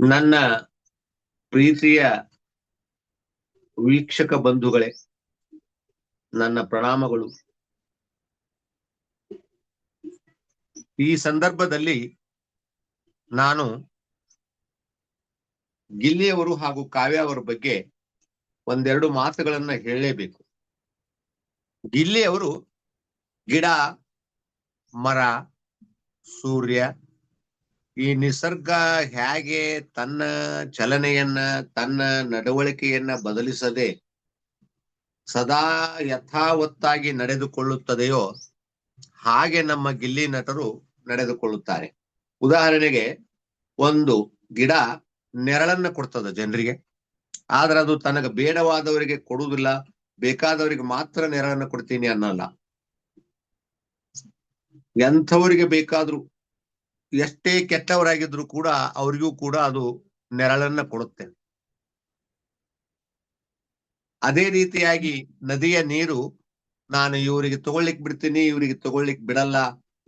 ನನ್ನ ಪ್ರೀತಿಯ ವೀಕ್ಷಕ ಬಂಧುಗಳೇ, ನನ್ನ ಪ್ರಣಾಮಗಳು. ಈ ಸಂದರ್ಭದಲ್ಲಿ ನಾನು ಗಿಲ್ಲಿಯವರು ಹಾಗೂ ಕಾವ್ಯ ಅವರ ಬಗ್ಗೆ ಒಂದೆರಡು ಮಾತುಗಳನ್ನ ಹೇಳಲೇಬೇಕು. ಗಿಲ್ಲಿಯವರು ಗಿಡ, ಮರ, ಸೂರ್ಯ ಈ ನಿಸರ್ಗ ಹೇಗೆ ತನ್ನ ಚಲನೆಯನ್ನ, ತನ್ನ ನಡವಳಿಕೆಯನ್ನ ಬದಲಿಸದೆ ಸದಾ ಯಥಾವತ್ತಾಗಿ ನಡೆದುಕೊಳ್ಳುತ್ತದೆಯೋ ಹಾಗೆ ನಮ್ಮ ಗಿಲ್ಲಿ ನಟರು ನಡೆದುಕೊಳ್ಳುತ್ತಾರೆ. ಉದಾಹರಣೆಗೆ ಒಂದು ಗಿಡ ನೆರಳನ್ನ ಕೊಡ್ತದ ಜನರಿಗೆ, ಆದ್ರೆ ಅದು ತನಗ ಬೇಡವಾದವರಿಗೆ ಕೊಡುವುದಿಲ್ಲ, ಬೇಕಾದವರಿಗೆ ಮಾತ್ರ ನೆರಳನ್ನ ಕೊಡ್ತೀನಿ ಅನ್ನಲ್ಲ. ಎಂಥವರಿಗೆ ಬೇಕಾದ್ರೂ ಎಷ್ಟೇ ಕೆಟ್ಟವರಾಗಿದ್ರು ಕೂಡ ಅವರಿಗೂ ಕೂಡ ಅದು ನೆರಳನ್ನ ಕೊಡುತ್ತೆ. ಅದೇ ರೀತಿಯಾಗಿ ನದಿಯ ನೀರು ನಾನು ಇವರಿಗೆ ತಗೊಳ್ಲಿಕ್ ಬಿಡ್ತೀನಿ, ಇವರಿಗೆ ತಗೊಳ್ಲಿಕ್ ಬಿಡಲ್ಲ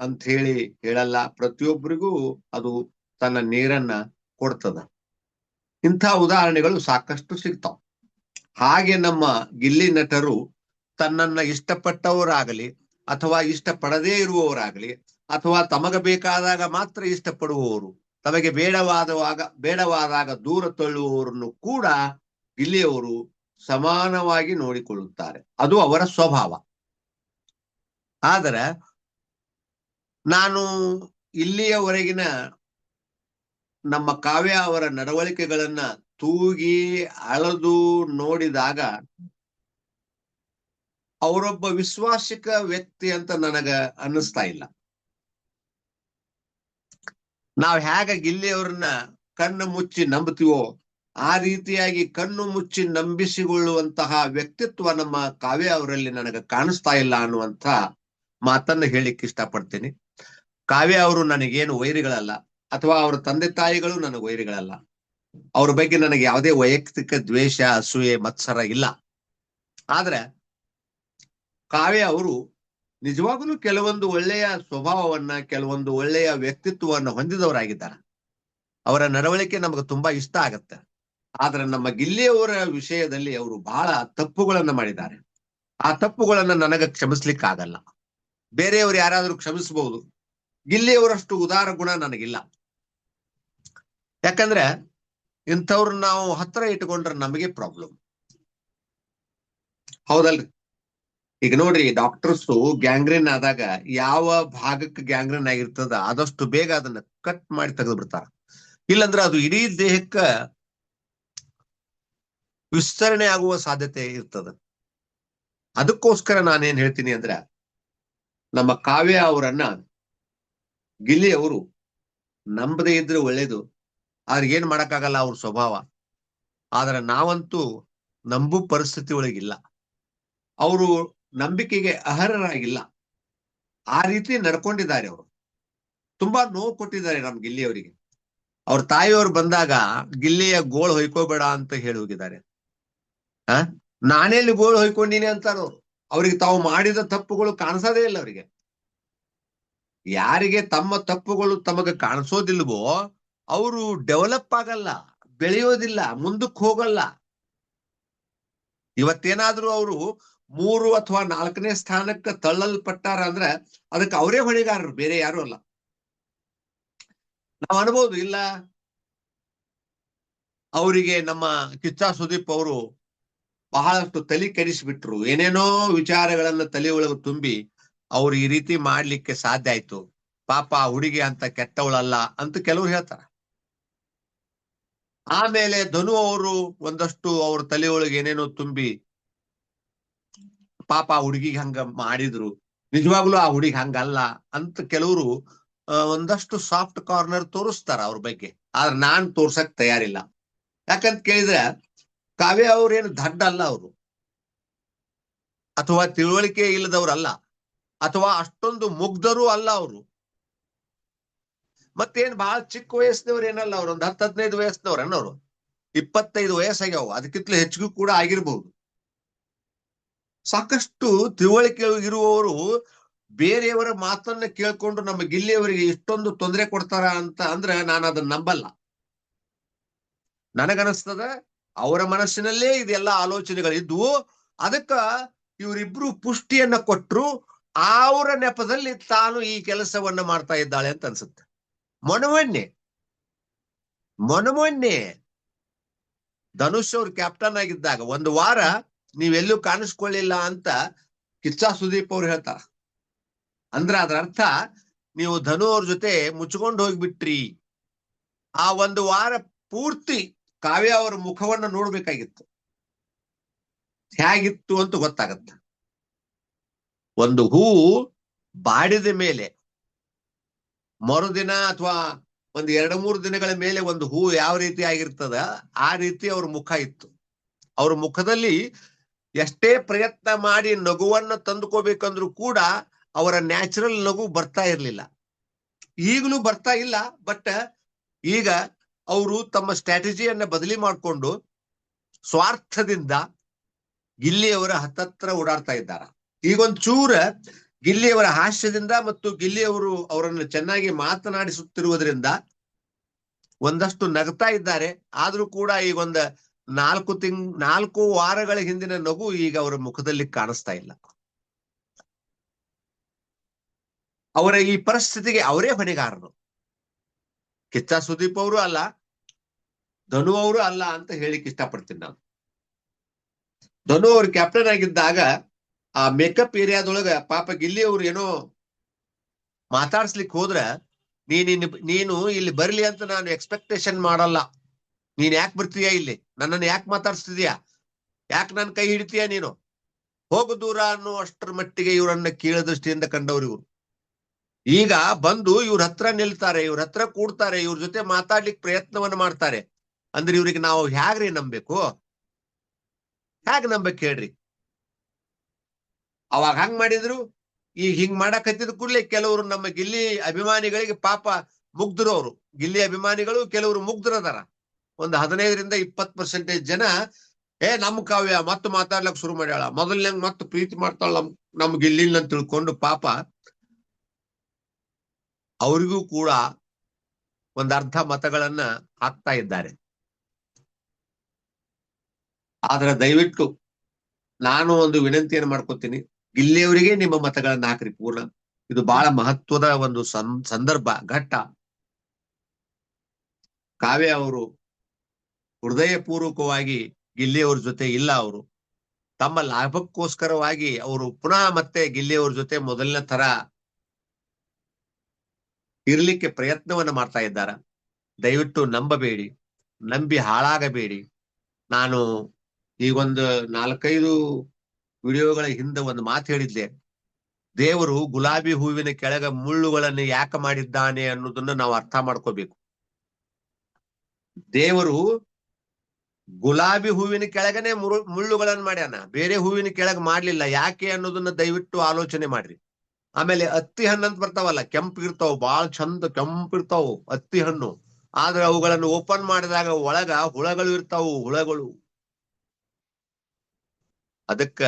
ಅಂತ ಹೇಳಿ ಹೇಳಲ್ಲ. ಪ್ರತಿಯೊಬ್ಬರಿಗೂ ಅದು ತನ್ನ ನೀರನ್ನ ಕೊಡ್ತದ. ಇಂಥ ಉದಾಹರಣೆಗಳು ಸಾಕಷ್ಟು ಸಿಗ್ತಾವ. ಹಾಗೆ ನಮ್ಮ ಗಿಲ್ಲಿ ನಟರು ತನ್ನನ್ನ ಇಷ್ಟಪಟ್ಟವರಾಗಲಿ ಅಥವಾ ಇಷ್ಟಪಡದೇ ಇರುವವರಾಗಲಿ ಅಥವಾ ತಮಗ ಬೇಕಾದಾಗ ಮಾತ್ರ ಇಷ್ಟಪಡುವವರು, ತಮಗೆ ಬೇಡವಾದವಾಗ, ಬೇಡವಾದಾಗ ದೂರ ತಳ್ಳುವವರನ್ನು ಕೂಡ ಇಲ್ಲಿಯವರು ಸಮಾನವಾಗಿ ನೋಡಿಕೊಳ್ಳುತ್ತಾರೆ. ಅದು ಅವರ ಸ್ವಭಾವ. ಆದರೆ ನಾನು ಇಲ್ಲಿಯವರೆಗಿನ ನಮ್ಮ ಕಾವ್ಯ ಅವರ ನಡವಳಿಕೆಗಳನ್ನ ತೂಗಿ ಅಳದು ನೋಡಿದಾಗ ಅವರೊಬ್ಬ ವಿಶ್ವಾಸಿಕ ವ್ಯಕ್ತಿ ಅಂತ ನನಗ ಅನ್ನಿಸ್ತಾ ಇಲ್ಲ. ನಾವ್ ಹೇಗ ಗಿಲ್ಲಿಯವ್ರನ್ನ ಕಣ್ಣು ಮುಚ್ಚಿ ನಂಬುತ್ತೀವೋ, ಆ ರೀತಿಯಾಗಿ ಕಣ್ಣು ಮುಚ್ಚಿ ನಂಬಿಸಿಕೊಳ್ಳುವಂತಹ ವ್ಯಕ್ತಿತ್ವ ನಮ್ಮ ಕಾವ್ಯ ಅವರಲ್ಲಿ ನನಗೆ ಕಾಣಿಸ್ತಾ ಇಲ್ಲ ಅನ್ನುವಂತ ಮಾತನ್ನ ಹೇಳಿಕ್ ಇಷ್ಟಪಡ್ತೀನಿ. ಕಾವ್ಯ ಅವರು ನನಗೇನು ವೈರಿಗಳಲ್ಲ, ಅಥವಾ ಅವರ ತಂದೆ ತಾಯಿಗಳು ನನಗೆ ವೈರಿಗಳಲ್ಲ. ಅವ್ರ ಬಗ್ಗೆ ನನಗೆ ಯಾವುದೇ ವೈಯಕ್ತಿಕ ದ್ವೇಷ, ಅಸೂಯೆ, ಮತ್ಸರ ಇಲ್ಲ. ಆದ್ರೆ ಕಾವ್ಯ ಅವರು ನಿಜವಾಗಲೂ ಕೆಲವೊಂದು ಒಳ್ಳೆಯ ಸ್ವಭಾವವನ್ನ, ಕೆಲವೊಂದು ಒಳ್ಳೆಯ ವ್ಯಕ್ತಿತ್ವವನ್ನ ಹೊಂದಿದವರಾಗಿದ್ದಾರೆ. ಅವರ ನಡವಳಿಕೆ ನಮಗೆ ತುಂಬಾ ಇಷ್ಟ ಆಗತ್ತೆ. ಆದ್ರೆ ನಮ್ಮ ಗಿಲ್ಲಿಯವರ ವಿಷಯದಲ್ಲಿ ಅವರು ಬಹಳ ತಪ್ಪುಗಳನ್ನ ಮಾಡಿದ್ದಾರೆ. ಆ ತಪ್ಪುಗಳನ್ನ ನನಗ ಕ್ಷಮಿಸ್ಲಿಕ್ಕಾಗಲ್ಲ. ಬೇರೆಯವರು ಯಾರಾದರೂ ಕ್ಷಮಿಸಬಹುದು ಗಿಲ್ಲಿಯವರಷ್ಟು ಉದಾರ ಗುಣ ನನಗಿಲ್ಲ. ಯಾಕಂದ್ರೆ ಇಂಥವ್ರು ನಾವು ಹತ್ರ ಇಟ್ಕೊಂಡ್ರೆ ನಮಗೆ ಪ್ರಾಬ್ಲಮ್ ಹೌದಲ್ರಿ? ಈಗ ನೋಡ್ರಿ ಡಾಕ್ಟರ್ಸ್ ಗ್ಯಾಂಗ್ರೀನ್ ಆದಾಗ ಯಾವ ಭಾಗಕ್ಕೆ ಗ್ಯಾಂಗ್ರೀನ್ ಆಗಿರ್ತದ, ಆದಷ್ಟು ಬೇಗ ಅದನ್ನ ಕಟ್ ಮಾಡಿ ತೆಗೆದು ಬಿಡ್ತಾರ ಇಲ್ಲಂದ್ರೆ ಅದು ಇಡೀ ದೇಹಕ್ಕ ವಿಸ್ತರಣೆ ಆಗುವ ಸಾಧ್ಯತೆ ಇರ್ತದ. ಅದಕ್ಕೋಸ್ಕರ ನಾನೇನ್ ಹೇಳ್ತೀನಿ ಅಂದ್ರೆ, ನಮ್ಮ ಕಾವ್ಯ ಅವರನ್ನ, ಗಿಲ್ಲಿ ಅವರು ನಂಬದೇ ಇದ್ರೆ ಒಳ್ಳೇದು, ಆದ್ರೆ ಏನ್ ಮಾಡಕ್ಕಾಗಲ್ಲ ಅವ್ರ ಸ್ವಭಾವ. ಆದ್ರೆ ನಾವಂತೂ ನಂಬು ಪರಿಸ್ಥಿತಿ ಒಳಗಿಲ್ಲ. ಅವರು ನಂಬಿಕೆಗೆ ಅರ್ಹರಾಗಿಲ್ಲ. ಆ ರೀತಿ ನಡ್ಕೊಂಡಿದ್ದಾರೆ ಅವರು. ತುಂಬಾ ನೋವು ಕೊಟ್ಟಿದ್ದಾರೆ ನಮ್ ಗಿಲ್ಲಿಯವರಿಗೆ. ಅವ್ರ ತಾಯಿಯವರು ಬಂದಾಗ, ಗಿಲ್ಲಿಯ ಗೋಳ್ ಹೊಯ್ಕೋಬೇಡ ಅಂತ ಹೇಳಿ ಹೋಗಿದ್ದಾರೆ. ಆ? ನಾನೆಲ್ಲಿ ಗೋಳು ಹೊಯ್ಕೊಂಡಿನಿ ಅಂತಾರ ಅವ್ರು ಅವ್ರಿಗೆ ತಾವು ಮಾಡಿದ ತಪ್ಪುಗಳು ಕಾಣಿಸೋದೇ ಇಲ್ಲ ಅವರಿಗೆ. ಯಾರಿಗೆ ತಮ್ಮ ತಪ್ಪುಗಳು ತಮಗೆ ಕಾಣಿಸೋದಿಲ್ವೋ, ಅವರು ಡೆವಲಪ್ ಆಗಲ್ಲ, ಬೆಳೆಯೋದಿಲ್ಲ, ಮುಂದಕ್ಕೆ ಹೋಗಲ್ಲ. ಇವತ್ತೇನಾದ್ರೂ ಅವರು ಮೂರು ಅಥವಾ ನಾಲ್ಕನೇ ಸ್ಥಾನಕ್ಕೆ ತಳ್ಳಲ್ಪಟ್ಟಾರ ಅಂದ್ರೆ ಅದಕ್ಕೆ ಅವರೇ ಹೊಣೆಗಾರರು, ಬೇರೆ ಯಾರು ಅಲ್ಲ. ನಾವು ಅನ್ಬೋದು, ಇಲ್ಲ ಅವರಿಗೆ ನಮ್ಮ ಕಿಚ್ಚ ಸುದೀಪ್ ಅವರು ಬಹಳಷ್ಟು ತಲೆ ಕೆಡಿಸಿಬಿಟ್ರು. ಏನೇನೋ ವಿಚಾರಗಳನ್ನ ತಲೆ ಒಳಗೆ ತುಂಬಿ ಅವ್ರು ಈ ರೀತಿ ಮಾಡ್ಲಿಕ್ಕೆ ಸಾಧ್ಯ ಆಯ್ತು. ಪಾಪ ಹುಡುಗಿ ಅಂತ ಕೆಟ್ಟವಳಲ್ಲ ಅಂತ ಕೆಲವರು ಹೇಳ್ತಾರ. ಆಮೇಲೆ ಧನು ಅವರು ಒಂದಷ್ಟು ಅವ್ರ ತಲೆಯೊಳಗೆ ಏನೇನೋ ತುಂಬಿ ಪಾಪ ಆ ಹುಡುಗಿಗೆ ಹಂಗ ಮಾಡಿದ್ರು. ನಿಜವಾಗ್ಲೂ ಆ ಹುಡುಗಿ ಹಂಗಲ್ಲ ಅಂತ ಕೆಲವರು ಒಂದಷ್ಟು ಸಾಫ್ಟ್ ಕಾರ್ನರ್ ತೋರಿಸ್ತಾರ ಅವ್ರ ಬಗ್ಗೆ. ಆದ್ರೆ ನಾನ್ ತೋರ್ಸಕ್ ತಯಾರಿಲ್ಲ. ಯಾಕಂತ ಕೇಳಿದ್ರೆ, ಕಾವ್ಯ ಅವ್ರೇನು ದಡ್ಡ ಅಲ್ಲ ಅವರು. ಅಥವಾ ತಿಳುವಳಿಕೆ ಇಲ್ಲದವ್ರಲ್ಲ ಅಥವಾ ಅಷ್ಟೊಂದು ಮುಗ್ಧರು ಅಲ್ಲ ಅವರು. ಮತ್ತೇನ್ ಬಹಳ ಚಿಕ್ಕ ವಯಸ್ಸಿನವ್ರು ಏನಲ್ಲ ಅವ್ರು, ಒಂದ್ ಹತ್ತು ಹದಿನೈದು ವಯಸ್ಸಿನವ್ರು ಅನ್ನೋರು. ಇಪ್ಪತ್ತೈದು ವಯಸ್ಸಾಗ್ಯಾವ. ಅದಕ್ಕಿಂತಲೂ ಹೆಚ್ಚಿಗೂ ಕೂಡ ಆಗಿರ್ಬಹುದು ಸಾಕಷ್ಟು ತಿಳುವಳಿಕೆ ಇರುವವರು ಬೇರೆಯವರ ಮಾತನ್ನ ಕೇಳ್ಕೊಂಡು ನಮ್ಮ ಗಿಲ್ಲಿಯವರಿಗೆ ಇಷ್ಟೊಂದು ತೊಂದರೆ ಕೊಡ್ತಾರ ಅಂತ ಅಂದ್ರೆ ನಾನು ಅದನ್ನ ನಂಬಲ್ಲ. ನನಗನಸ್ತದ ಅವರ ಮನಸ್ಸಿನಲ್ಲೇ ಇದೆಲ್ಲ ಆಲೋಚನೆಗಳಿದ್ವು ಅದಕ್ಕ ಇವರಿಬ್ರು ಪುಷ್ಟಿಯನ್ನ ಕೊಟ್ಟರು ಅವರ ನೆಪದಲ್ಲಿ ತಾನು ಈ ಕೆಲಸವನ್ನ ಮಾಡ್ತಾ ಇದ್ದಾಳೆ ಅಂತ ಅನ್ಸುತ್ತೆ. ಮೊನಮೊನ್ನೆ ಮೊನಮೊನ್ನೆ ಧನುಷ್ ಅವ್ರು ಕ್ಯಾಪ್ಟನ್ ಆಗಿದ್ದಾಗ ಒಂದು ವಾರ ನೀವೆಲ್ಲೂ ಕಾಣಿಸ್ಕೊಳ್ಳಿಲ್ಲ ಅಂತ ಕಿಚ್ಚ ಸುದೀಪ್ ಅವ್ರು ಹೇಳ್ತಾರ. ಅಂದ್ರ ಅದ್ರ ಅರ್ಥ ನೀವು ಧನು ಅವ್ರ ಜೊತೆ ಮುಚ್ಕೊಂಡು ಹೋಗ್ಬಿಟ್ರಿ. ಆ ಒಂದು ವಾರ ಪೂರ್ತಿ ಕಾವ್ಯ ಅವರ ಮುಖವನ್ನ ನೋಡ್ಬೇಕಾಗಿತ್ತು. ಹೇಗಿತ್ತು ಅಂತ ಗೊತ್ತಾಗತ್ತ. ಒಂದು ಹೂ ಬಾಡಿದ ಮೇಲೆ ಮರುದಿನ ಅಥವಾ ಒಂದು ಎರಡು ಮೂರು ದಿನಗಳ ಮೇಲೆ ಒಂದು ಹೂ ಯಾವ ರೀತಿ ಆಗಿರ್ತದ, ಆ ರೀತಿ ಅವ್ರ ಮುಖ ಇತ್ತು. ಅವ್ರ ಮುಖದಲ್ಲಿ ಎಷ್ಟೇ ಪ್ರಯತ್ನ ಮಾಡಿ ನಗುವನ್ನ ತಂದುಕೋಬೇಕಂದ್ರೂ ಕೂಡ ಅವರ ನ್ಯಾಚುರಲ್ ನಗು ಬರ್ತಾ ಇರಲಿಲ್ಲ. ಈಗಲೂ ಬರ್ತಾ ಇಲ್ಲ, ಬಟ್ ಈಗ ಅವರು ತಮ್ಮ ಸ್ಟ್ರಾಟಜಿಯನ್ನ ಬದಲಿ ಮಾಡಿಕೊಂಡು ಸ್ವಾರ್ಥದಿಂದ ಗಿಲ್ಲಿಯವರ ಹತ್ತತ್ರ ಓಡಾಡ್ತಾ ಇದ್ದಾರ. ಈಗೊಂದು ಚೂರ ಗಿಲ್ಲಿಯವರ ಹಾಸ್ಯದಿಂದ ಮತ್ತು ಗಿಲ್ಲಿಯವರು ಅವರನ್ನು ಚೆನ್ನಾಗಿ ಮಾತನಾಡಿಸುತ್ತಿರುವುದರಿಂದ ಒಂದಷ್ಟು ನಗ್ತಾ ಇದ್ದಾರೆ. ಆದ್ರೂ ಕೂಡ ಈಗೊಂದು ಒಂದ ನಾಲ್ಕು ತಿಂಗ್, ನಾಲ್ಕು ವಾರಗಳ ಹಿಂದಿನ ನಗು ಈಗ ಅವರ ಮುಖದಲ್ಲಿ ಕಾಣಿಸ್ತಾ ಇಲ್ಲ. ಅವರ ಈ ಪರಿಸ್ಥಿತಿಗೆ ಅವರೇ ಹೊಣೆಗಾರರು. ಕಿಚ್ಚ ಸುದೀಪ್ ಅವರು ಅಲ್ಲ, ಧನು ಅವರು ಅಲ್ಲ ಅಂತ ಹೇಳಿಕ್ ಇಷ್ಟಪಡ್ತೀನಿ ನಾನು. ಧನು ಅವರು ಕ್ಯಾಪ್ಟನ್ ಆಗಿದ್ದಾಗ ಆ ಮೇಕಪ್ ಏರಿಯಾದೊಳಗ ಪಾಪ ಗಿಲ್ಲಿ ಅವ್ರು ಏನೋ ಮಾತಾಡ್ಸ್ಲಿಕ್ಕೆ ಹೋದ್ರ, ನೀನು ನೀನು ಇಲ್ಲಿ ಬರ್ಲಿ ಅಂತ ನಾನು ಎಕ್ಸ್ಪೆಕ್ಟೇಷನ್ ಮಾಡಲ್ಲ. ನೀನ್ ಯಾಕೆ ಬರ್ತೀಯಾ ಇಲ್ಲಿ? ನನ್ನನ್ನು ಯಾಕೆ ಮಾತಾಡ್ಸ್ತಿದ್ಯಾ? ಯಾಕೆ ನನ್ನ ಕೈ ಹಿಡಿತೀಯ ನೀನು? ಹೋಗು ದೂರ ಅನ್ನೋ ಅಷ್ಟರ ಮಟ್ಟಿಗೆ ಇವರನ್ನ ಕೀಳ ದೃಷ್ಟಿಯಿಂದ ಕಂಡವ್ರು ಇವ್ರು. ಈಗ ಬಂದು ಇವ್ರ ಹತ್ರ ನಿಲ್ತಾರೆ, ಇವ್ರ ಹತ್ರ ಕೂಡ್ತಾರೆ, ಇವ್ರ ಜೊತೆ ಮಾತಾಡ್ಲಿಕ್ಕೆ ಪ್ರಯತ್ನವನ್ನ ಮಾಡ್ತಾರೆ. ಅಂದ್ರೆ ಇವ್ರಿಗೆ ನಾವು ಹ್ಯಾಗ್ರಿ ನಂಬೇಕು ಹ್ಯಾಗ್ ನಂಬಕ್ ಹೇಳ್ರಿ? ಅವಾಗ ಹಂಗ್ ಮಾಡಿದ್ರು? ಈಗ ಹಿಂಗ್ ಮಾಡಕತ್ತಿದ ಕೂಡಲೇ ಕೆಲವರು ನಮ್ಮ ಗಿಲ್ಲಿ ಅಭಿಮಾನಿಗಳಿಗೆ ಪಾಪ ಮುಗ್ಧರು ಅವರು. ಗಿಲ್ಲಿ ಅಭಿಮಾನಿಗಳು ಕೆಲವರು ಮುಗ್ಧರದಾರ ಒಂದು ಹದಿನೈದರಿಂದ ಇಪ್ಪತ್ ಪರ್ಸೆಂಟೇಜ್ ಜನ, ಏ ನಮ್ ಕಾವ್ಯ, ಮತ್ತೆ ಮಾತಾಡ್ಲಕ್ ಶುರು ಮಾಡ್ಯಾಳ. ಮೊದಲ್ನಂಗ್ ಮತ್ತ ಪ್ರೀತಿ ಮಾಡ್ತಾಳ ನಮ್, ನಮ್ಗೆ ಇಲ್ಲಿಲ್ಲ ತಿಳ್ಕೊಂಡು ಪಾಪ ಅವರಿಗೂ ಕೂಡ ಒಂದ್ ಅರ್ಧ ಮತಗಳನ್ನ ಹಾಕ್ತಾ ಇದ್ದಾರೆ. ಆದ್ರೆ ದಯವಿಟ್ಟು ನಾನು ಒಂದು ವಿನಂತಿಯನ್ನು ಮಾಡ್ಕೊತೀನಿ. ಇಲ್ಲಿಯವರಿಗೆ ನಿಮ್ಮ ಮತಗಳನ್ನ ಹಾಕ್ರಿ ಪೂರ್ಣ. ಇದು ಬಹಳ ಮಹತ್ವದ ಒಂದು ಸಂದರ್ಭ, ಘಟ್ಟ. ಕಾವ್ಯ ಅವರು ಹೃದಯಪೂರ್ವಕವಾಗಿ ಗಿಲ್ಲಿಯವ್ರ ಜೊತೆ ಇಲ್ಲ ಅವರು. ತಮ್ಮ ಲಾಭಕ್ಕೋಸ್ಕರವಾಗಿ ಅವರು ಪುನಃ ಮತ್ತೆ ಗಿಲ್ಲಿಯವ್ರ ಜೊತೆ ಮೊದಲಿನ ತರ ಇರ್ಲಿಕ್ಕೆ ಪ್ರಯತ್ನವನ್ನ ಮಾಡ್ತಾ ಇದ್ದಾರ. ದಯವಿಟ್ಟು ನಂಬಬೇಡಿ, ನಂಬಿ ಹಾಳಾಗಬೇಡಿ. ನಾನು ಈಗೊಂದು ನಾಲ್ಕೈದು ವಿಡಿಯೋಗಳ ಹಿಂದೆ ಒಂದು ಮಾತು ಹೇಳಿದ್ದೆ. ದೇವರು ಗುಲಾಬಿ ಹೂವಿನ ಕೆಳಗ ಮುಳ್ಳುಗಳನ್ನು ಯಾಕೆ ಮಾಡಿದ್ದಾನೆ ಅನ್ನೋದನ್ನ ನಾವು ಅರ್ಥ ಮಾಡ್ಕೋಬೇಕು. ದೇವರು ಗುಲಾಬಿ ಹೂವಿನ ಕೆಳಗನೆ ಮುರು ಮುಳ್ಳುಗಳನ್ನ ಮಾಡ್ಯಾನ. ಬೇರೆ ಹೂವಿನ ಕೆಳಗ್ ಮಾಡ್ಲಿಲ್ಲ. ಯಾಕೆ ಅನ್ನೋದನ್ನ ದಯವಿಟ್ಟು ಆಲೋಚನೆ ಮಾಡ್ರಿ. ಆಮೇಲೆ ಅತ್ತಿ ಹಣ್ಣು ಅಂತ ಬರ್ತಾವಲ್ಲ, ಕೆಂಪು ಇರ್ತಾವ, ಬಾಳ ಚಂದ ಕೆಂಪು ಇರ್ತಾವು ಅತ್ತಿ ಹಣ್ಣು. ಆದ್ರೆ ಅವುಗಳನ್ನು ಓಪನ್ ಮಾಡಿದಾಗ ಒಳಗ ಹುಳಗಳು ಇರ್ತಾವು, ಹುಳಗಳು. ಅದಕ್ಕ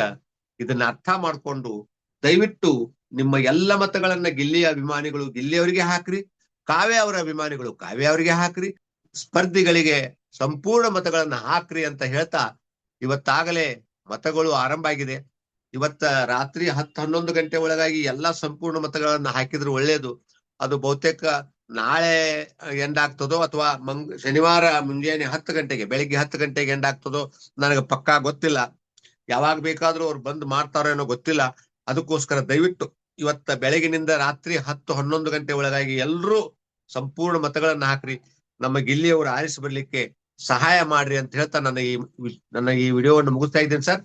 ಇದನ್ನ ಅರ್ಥ ಮಾಡ್ಕೊಂಡು ದಯವಿಟ್ಟು ನಿಮ್ಮ ಎಲ್ಲ ಮತಗಳನ್ನ ಗಿಲ್ಲಿ ಅಭಿಮಾನಿಗಳು ಗಿಲ್ಲಿಯವರಿಗೆ ಹಾಕ್ರಿ, ಕಾವ್ಯ ಅವರ ಅಭಿಮಾನಿಗಳು ಕಾವ್ಯ ಅವರಿಗೆ ಹಾಕ್ರಿ. ಸ್ಪರ್ಧಿಗಳಿಗೆ ಸಂಪೂರ್ಣ ಮತಗಳನ್ನ ಹಾಕ್ರಿ ಅಂತ ಹೇಳ್ತಾ ಇವತ್ತಾಗಲೇ ಮತಗಳು ಆರಂಭ ಆಗಿದೆ. ಇವತ್ತ ರಾತ್ರಿ ಹತ್ತು ಹನ್ನೊಂದು ಗಂಟೆ ಒಳಗಾಗಿ ಎಲ್ಲಾ ಸಂಪೂರ್ಣ ಮತಗಳನ್ನ ಹಾಕಿದ್ರೆ ಒಳ್ಳೇದು. ಅದು ಬಹುತೇಕ ನಾಳೆ ಎಂಡ್ ಆಗ್ತದೋ ಅಥವಾ ಮಂಗ್, ಶನಿವಾರ ಮುಂಜಾನೆ ಹತ್ತು ಗಂಟೆಗೆ, ಬೆಳಿಗ್ಗೆ ಹತ್ತು ಗಂಟೆಗೆ ಎಂಡ್ ಆಗ್ತದೋ ನನಗೆ ಪಕ್ಕಾ ಗೊತ್ತಿಲ್ಲ. ಯಾವಾಗ ಬೇಕಾದ್ರೂ ಅವ್ರು ಬಂದ್ ಮಾಡ್ತಾರೋ ಏನೋ ಗೊತ್ತಿಲ್ಲ. ಅದಕ್ಕೋಸ್ಕರ ದಯವಿಟ್ಟು ಇವತ್ತ ಬೆಳಗಿನಿಂದ ರಾತ್ರಿ ಹತ್ತು ಹನ್ನೊಂದು ಗಂಟೆ ಒಳಗಾಗಿ ಎಲ್ರೂ ಸಂಪೂರ್ಣ ಮತಗಳನ್ನ ಹಾಕ್ರಿ. ನಮ್ಮ ಗಿಲ್ಲಿಯವರು ಆರಿಸಿ ಬರ್ಲಿಕ್ಕೆ ಸಹಾಯ ಮಾಡ್ರಿ ಅಂತ ಹೇಳ್ತಾ ನನಗೆ ನನಗೆ ಈ ವಿಡಿಯೋವನ್ನು ಮುಗಿಸ್ತಾ ಇದ್ದೇನೆ sir.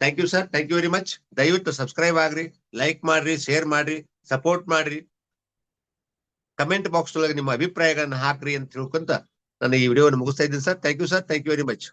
Thank you sir thank you very much ದಯವಿಟ್ಟು ಸಬ್ಸ್ಕ್ರೈಬ್ ಆಗ್ರಿ ಲೈಕ್ ಮಾಡ್ರಿ ಶೇರ್ ಮಾಡ್ರಿ ಸಪೋರ್ಟ್ ಮಾಡ್ರಿ. ಕಮೆಂಟ್ ಬಾಕ್ಸ್ ಒಳಗೆ ನಿಮ್ಮ ಅಭಿಪ್ರಾಯಗಳನ್ನ ಹಾಕ್ರಿ ಅಂತ ತಿಳ್ಕೊಂತ ನನಗೆ ಈ ವಿಡಿಯೋವನ್ನು ಮುಗಿಸ್ತಾ ಇದ್ದೀನಿ sir. Thank you sir thank you very much